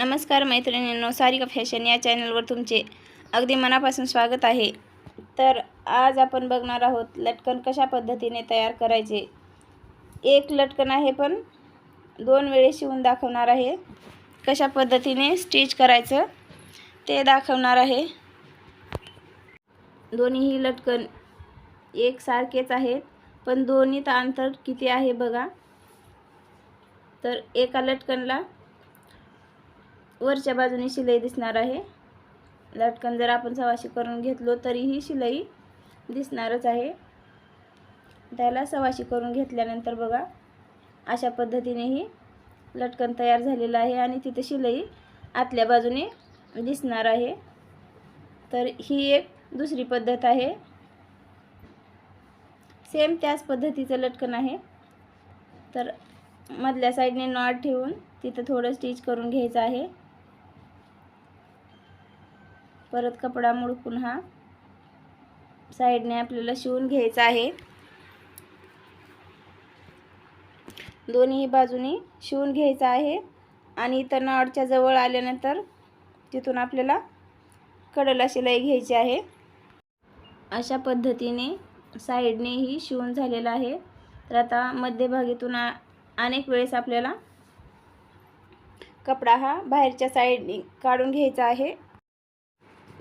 नमस्कार मैत्रिणींनो सारिका फॅशन या चॅनलवर तुमचे अगदी मनापासून स्वागत आहे. तर आज आपण बघणार आहोत लटकन कशा पद्धतीने तयार करायचे. एक लटकन आहे पण दोन वेळेस शिवून दाखवणार आहे. कशा पद्धतीने स्टिच करायचं ते दाखवणार आहे. दोन्हीही लटकन एकसारखेच आहेत पण दोन्हीत अंतर किती आहे बघा. तर एका लटकनला वरच्या बाजूने शिलाई दिसणार आहे. लटकन जर आपण सवाशी करून घेतलो तरीही शिलाई दिसणारच आहे. त्याला सवाशी करून घेतल्यानंतर बघा अशा पद्धतीनेही लटकन तयार झालेलं आहे आणि तिथे शिलाई आतल्या बाजूने दिसणार आहे. तर ही एक दुसरी पद्धत आहे. सेम त्याच पद्धतीचं लटकन आहे. तर मधल्या साईडने नॉट ठेवून तिथं थोडं स्टिच करून घ्यायचं आहे. परत कपडा मुडकून हा साईडने आपल्याला शिवून घ्यायचा आहे. दोन्ही बाजूनी शिवून घ्यायचा आहे आणि इथं नॉडच्या जवळ आल्यानंतर तिथून आपल्याला कडला शिलाई घ्यायची आहे. अशा पद्धतीने साईडनेही शिवून झालेला आहे. तर आता मध्यभागीतून अनेक वेळेस आपल्याला कपडा हा बाहेरच्या साईडने काढून घ्यायचा आहे.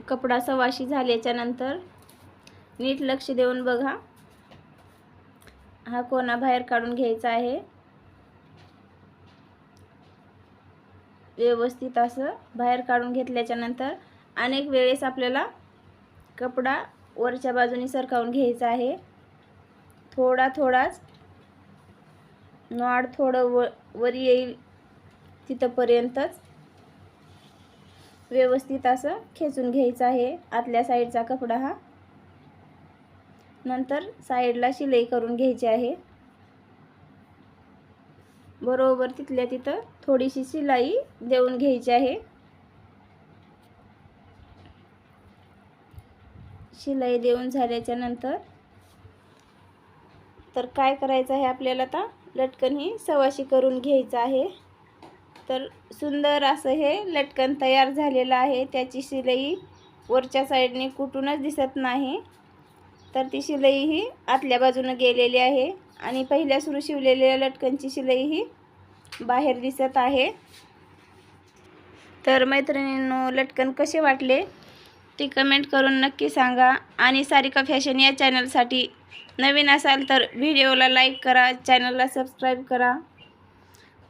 कपडा सवाशी झाल्याच्यानंतर नीट लक्ष देऊन बघा. हा कोणा बाहेर काढून घ्यायचा आहे. व्यवस्थित असं बाहेर काढून घेतल्याच्यानंतर अनेक वेळेस आपल्याला कपडा वरच्या बाजूने सरकावून घ्यायचा आहे. थोडा थोडाच नॉड थोडं व वर येईल तिथंपर्यंतच. व्यवस्थित असं खेचून घ्यायचं आहे. आतल्या साईडचा कपडा हा. नंतर साईडला शिलाई करून घ्यायची आहे. बरोबर तिथल्या तिथं थोडीशी शिलाई देऊन घ्यायची आहे. शिलाई देऊन झाल्याच्यानंतर तर काय करायचं आहे आपल्याला आता? लटकन ही सवाशी करून घ्यायचं आहे. तर सुंदर असं हे लटकन तयार झालेलं आहे. त्याची शिलाई वरच्या साईडने कुठूनच दिसत नाही. तर ती शिलाई ही आतल्या बाजूनं गेलेली आहे आणि पहिल्या सुरू शिवलेल्या लटकनची शिलाई ही बाहेर दिसत आहे. तर मैत्रिणींनो लटकन कसे वाटले? ते कमेंट करून नक्की सांगा आणि सारिका फॅशन या चॅनलसाठी नवीन असाल तर व्हिडिओला लाईक करा चॅनलला सबस्क्राईब करा.